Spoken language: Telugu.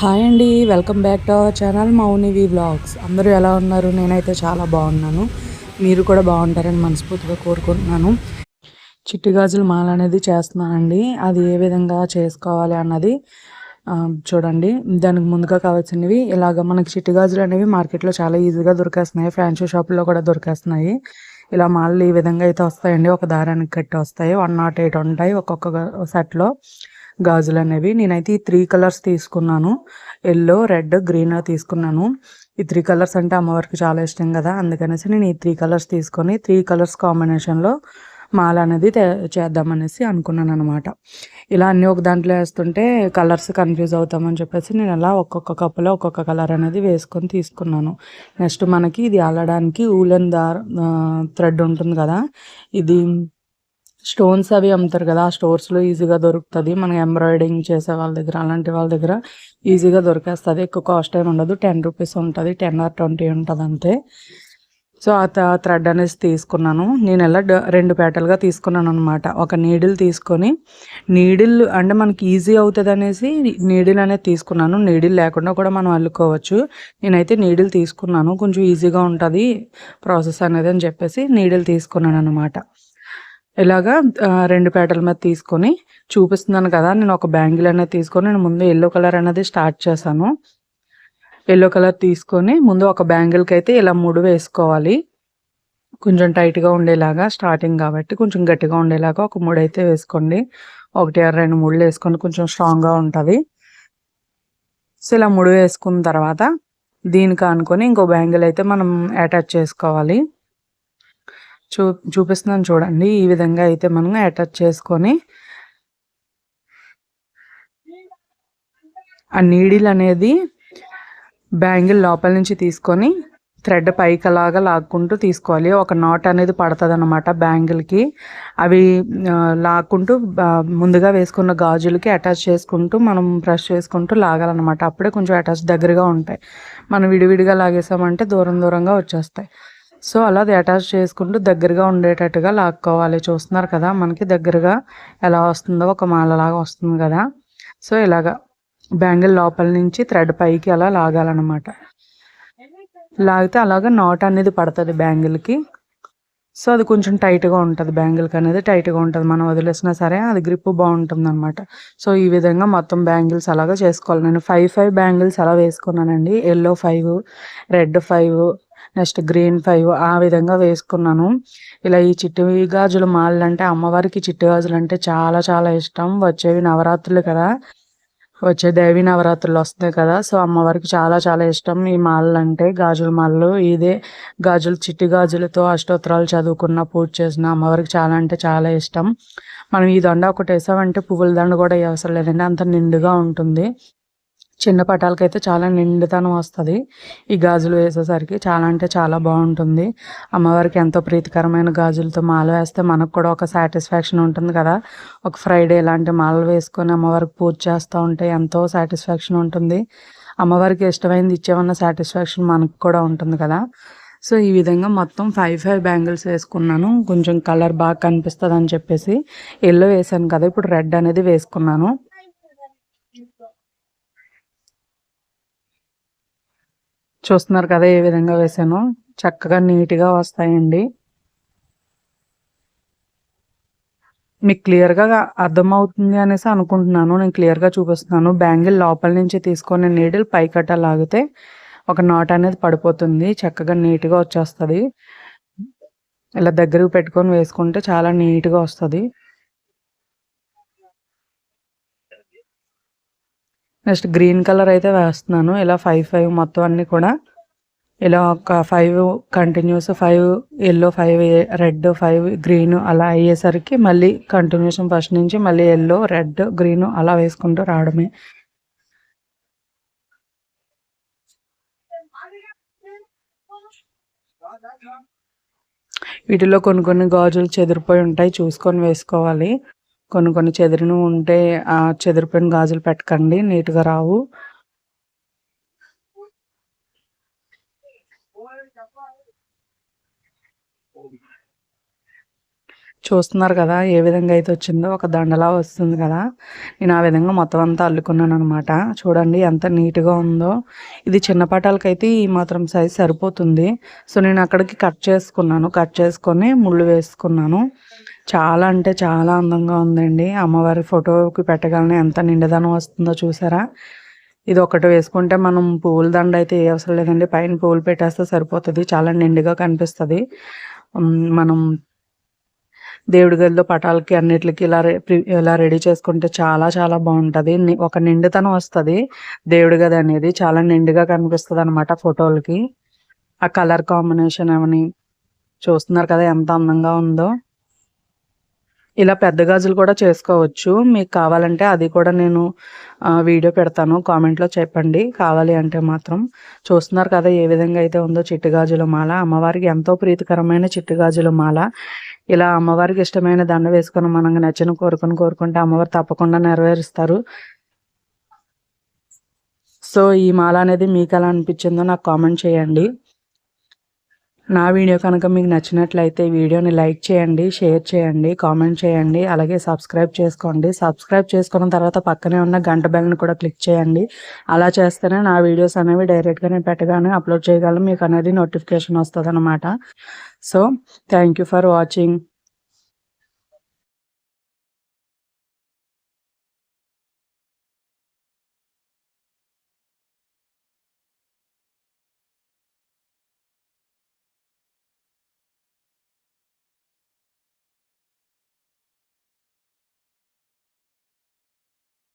హాయ్ అండి welcome back to our channel Mounivi vlogs. అందరూ ఎలా ఉన్నారు? నేనైతే చాలా బాగున్నాను. మీరు కూడా బాగుంటారని మనస్ఫూర్తిగా కోరుకుంటున్నాను. చిట్టి గాజుల మాల అనేది చేస్తున్నానండి. అది ఏ విధంగా చేసుకోవాలి అన్నది చూడండి. దానికి ముందుగా కావాల్సినవి ఇలాగ మనకి చిట్టి గాజులు అనేవి మార్కెట్లో చాలా ఈజీగా దొరికేస్తున్నాయి. ఫ్యాన్సీ షాపుల్లో కూడా దొరికేస్తున్నాయి. ఇలా మాలలు ఈ విధంగా అయితే వస్తాయండి. ఒక దారానికి కట్టి వస్తాయి. వన్ నాట్ ఎయిట్ ఉంటాయి ఒక్కొక్క సెట్లో. గాజులు అనేవి నేనైతే ఈ త్రీ కలర్స్ తీసుకున్నాను. ఎల్లో రెడ్ గ్రీన్ తీసుకున్నాను. ఈ త్రీ కలర్స్ అంటే అమ్మవారికి చాలా ఇష్టం కదా. అందుకనేసి నేను ఈ త్రీ కలర్స్ తీసుకొని త్రీ కలర్స్ కాంబినేషన్లో మాల అనేది చేద్దామనేసి అనుకున్నాను అనమాట ఇలా అన్ని ఒక దాంట్లో వేస్తుంటే కలర్స్ కన్ఫ్యూజ్ అవుతామని చెప్పేసి నేను అలా ఒక్కొక్క కప్పులో ఒక్కొక్క కలర్ అనేది వేసుకొని తీసుకున్నాను. నెక్స్ట్ మనకి ఇది అల్లడానికి ఊలెన్ దార్ థ్రెడ్ ఉంటుంది కదా. ఇది స్టోన్స్ అవి అమ్ముతారు కదా ఆ స్టోర్స్లో ఈజీగా దొరుకుతుంది. మనం ఎంబ్రాయిడింగ్ చేసే వాళ్ళ దగ్గర అలాంటి వాళ్ళ దగ్గర ఈజీగా దొరికేస్తుంది. ఎక్కువ కాస్ట్ ఏమి ఉండదు. టెన్ రూపీస్ ఉంటుంది టెన్ ఆర్ ట్వంటీ ఉంటుంది అంతే. సో ఆ థ్రెడ్ అనేసి తీసుకున్నాను. నేను ఎలా డ- రెండు పేటలుగా తీసుకున్నాను అనమాట ఒక నీడిల్ తీసుకొని నీడిల్ అంటే మనకి ఈజీ అవుతుంది అనేసి నీడిల్ అనేది తీసుకున్నాను. నీడిల్ లేకుండా కూడా మనం అల్లుకోవచ్చు. నేనైతే నీడిల్ తీసుకున్నాను. కొంచెం ఈజీగా ఉంటుంది ప్రాసెస్ అనేది అని చెప్పేసి నీడిల్ తీసుకున్నాను అనమాట ఇలాగా రెండు పేటల మీద తీసుకొని చూపిస్తున్నాను కదా నేను ఒక బ్యాంగిల్ అనేది తీసుకొని నేను ముందు ఎల్లో కలర్ అనేది స్టార్ట్ చేశాను. ఎల్లో కలర్ తీసుకొని ముందు ఒక బ్యాంగిల్కి అయితే ఇలా ముడి వేసుకోవాలి. కొంచెం టైట్గా ఉండేలాగా స్టార్టింగ్ కాబట్టి కొంచెం గట్టిగా ఉండేలాగా ఒక మూడు అయితే వేసుకోండి. ఒకటి రెండు ముళ్ళు వేసుకొని కొంచెం స్ట్రాంగ్గా ఉంటుంది. సో ఇలా ముడి వేసుకున్న తర్వాత దీనికి అనుకొని ఇంకో బ్యాంగిల్ అయితే మనం అటాచ్ చేసుకోవాలి. చూ చూపిస్తున్నాను చూడండి. ఈ విధంగా అయితే మనం అటాచ్ చేసుకొని ఆ నీడిల్ అనేది బ్యాంగిల్ లోపల నుంచి తీసుకొని థ్రెడ్ పైకి అలాగా లాక్కుంటూ తీసుకోవాలి. ఒక నాట్ అనేది పడుతుంది అనమాట బ్యాంగిల్కి అవి లాక్కుంటూ ముందుగా వేసుకున్న గాజులకి అటాచ్ చేసుకుంటూ మనం బ్రష్ చేసుకుంటూ లాగాలన్నమాట. అప్పుడే కొంచెం అటాచ్ దగ్గరగా ఉంటాయి. మనం విడివిడిగా లాగేసామంటే దూరం దూరంగా వచ్చేస్తాయి. సో అలా అది అటాచ్ చేసుకుంటూ దగ్గరగా ఉండేటట్టుగా లాక్కోవాలి. చూస్తున్నారు కదా మనకి దగ్గరగా ఎలా వస్తుందో ఒక మాలలాగా వస్తుంది కదా. సో ఇలాగా బ్యాంగిల్ లోపల నుంచి థ్రెడ్ పైకి అలా లాగాలన్నమాట. లాగితే అలాగా నాట్ అనేది పడుతుంది బ్యాంగిల్కి. సో అది కొంచెం టైట్గా ఉంటుంది బ్యాంగిల్కి అనేది టైట్గా ఉంటుంది. మనం వదిలేసినా సరే అది గ్రిప్ బాగుంటుంది అనమాట సో ఈ విధంగా మొత్తం బ్యాంగిల్స్ అలాగా చేసుకోవాలి. నేను ఫైవ్ ఫైవ్ బ్యాంగిల్స్ అలా వేసుకున్నానండి. Yellow five red five next green five ఆ విధంగా వేసుకున్నాను. ఇలా ఈ చిట్టి గాజులు మాలలు అంటే అమ్మవారికి చిట్టి గాజులు అంటే చాలా చాలా ఇష్టం. వచ్చేవి నవరాత్రులు కదా. వచ్చే దేవి నవరాత్రులు వస్తాయి కదా. సో అమ్మవారికి చాలా చాలా ఇష్టం ఈ మాలలు అంటే గాజుల మాలలు. ఇదే గాజులు చిట్టి గాజులతో అష్టోత్తరాలు చదువుకున్న పూజ చేసిన అమ్మవారికి చాలా అంటే చాలా ఇష్టం. మనం ఈ దండ ఒకటి వేసామంటే పువ్వుల దండ కూడా అవసరం లేదండి. అంత నిండుగా ఉంటుంది. చిన్న పటాలకైతే చాలా నిండుతనం వస్తుంది. ఈ గాజులు వేసేసరికి చాలా అంటే చాలా బాగుంటుంది. అమ్మవారికి ఎంతో ప్రీతికరమైన గాజులతో మాల వేస్తే మనకు కూడా ఒక సాటిస్ఫాక్షన్ ఉంటుంది కదా. ఒక ఫ్రైడే ఇలాంటి మాలలు వేసుకొని అమ్మవారికి పూజ చేస్తూ ఉంటే ఎంతో సాటిస్ఫాక్షన్ ఉంటుంది. అమ్మవారికి ఇష్టమైనది ఇచ్చేమన్న సాటిస్ఫాక్షన్ మనకు కూడా ఉంటుంది కదా. సో ఈ విధంగా మొత్తం ఫైవ్ ఫైవ్ బ్యాంగిల్స్ వేసుకున్నాను. కొంచెం కలర్ బాగా కనిపిస్తుంది అని చెప్పేసి ఎల్లో వేసాను కదా. ఇప్పుడు రెడ్ అనేది వేసుకున్నాను. చూస్తున్నారు కదా ఏ విధంగా వేసాను. చక్కగా నీట్గా వస్తాయండి. మీకు క్లియర్గా అర్థమవుతుంది అనేసి అనుకుంటున్నాను. నేను క్లియర్గా చూపిస్తున్నాను. బ్యాంగిల్ లోపల నుంచి తీసుకొని నీడిల్ పైకట్ట లాగితే ఒక నాట్ అనేది పడిపోతుంది. చక్కగా నీట్గా వచ్చేస్తుంది. ఇలా దగ్గరకు పెట్టుకొని వేసుకుంటే చాలా నీట్గా వస్తుంది. నెక్స్ట్ గ్రీన్ కలర్ అయితే వేస్తున్నాను. ఇలా ఫైవ్ ఫైవ్ మొత్తం అన్నీ కూడా. ఇలా ఒక five continuous five yellow five red five green అలా అయ్యేసరికి మళ్ళీ కంటిన్యూషన్ ఫస్ట్ నుంచి మళ్ళీ ఎల్లో రెడ్ గ్రీన్ అలా వేసుకుంటూ రావడమే. వీటిలో కొన్ని కొన్ని గాజులు చెదిరిపోయి ఉంటాయి. చూసుకొని వేసుకోవాలి. కొన్ని కొన్ని చెదిరినవి ఉంటే ఆ చెదిరిపోయిన గాజులు పెట్టకండి నీట్గా రావు. చూస్తున్నారు కదా ఏ విధంగా అయితే వచ్చిందో ఒక దండలా వస్తుంది కదా. నేను ఆ విధంగా మొత్తం అంతా అల్లుకున్నాను అనమాట చూడండి ఎంత నీట్గా ఉందో. ఇది చిన్న పటాలకైతే ఈ మాత్రం సైజ్ సరిపోతుంది. సో నేను అక్కడికి కట్ చేసుకున్నాను. కట్ చేసుకొని ముళ్ళు వేసుకున్నాను. చాలా అంటే చాలా అందంగా ఉందండి. అమ్మవారి ఫోటోకి పెట్టగలనే ఎంత నిండుదనం వస్తుందో చూసారా? ఇది ఒకటి వేసుకుంటే మనం పువ్వుల దండ అయితే ఏ అవసరం లేదండి. పైన పువ్వులు పెట్టేస్తే సరిపోతుంది. చాలా నిండుగా కనిపిస్తుంది. మనం దేవుడి గదిలో పటాలకి అన్నిటికి ఇలా ఇలా రెడీ చేసుకుంటే చాలా చాలా బాగుంటుంది. ఒక నిండుతనం వస్తుంది. దేవుడి గది అనేది చాలా నిండుగా కనిపిస్తుంది అనమాట ఫోటోలకి. ఆ కలర్ కాంబినేషన్ అవని చూస్తున్నారు కదా ఎంత అందంగా ఉందో. ఇలా పెద్ద గాజులు కూడా చేసుకోవచ్చు. మీకు కావాలంటే అది కూడా నేను వీడియో పెడతాను. కామెంట్లో చెప్పండి. కావాలి అంటే మాత్రం. చూస్తున్నారు కదా ఏ విధంగా అయితే ఉందో చిట్టు గాజుల మాల. అమ్మవారికి ఎంతో ప్రీతికరమైన చిట్టు గాజుల మాల. ఇలా అమ్మవారికి ఇష్టమైన దండ వేసుకొని మనం నచ్చిన కోరుకొని కోరుకుంటే అమ్మవారు తప్పకుండా నెరవేరుస్తారు. సో ఈ మాల అనేది మీకు ఎలా అనిపించిందో నాకు కామెంట్ చేయండి. నా వీడియో కనుక మీకు నచ్చినట్లయితే వీడియోని లైక్ చేయండి షేర్ చేయండి కామెంట్ చేయండి అలాగే సబ్స్క్రైబ్ చేసుకోండి. సబ్స్క్రైబ్ చేసుకున్న తర్వాత పక్కనే ఉన్న గంట బెల్ని కూడా క్లిక్ చేయండి. అలా చేస్తేనే నా వీడియోస్ అనేవి డైరెక్ట్గా నేను పెట్టగానే అప్లోడ్ చేయగలను. మీకు అనేది నోటిఫికేషన్ వస్తుంది అనమాట సో థ్యాంక్ ఫర్ వాచింగ్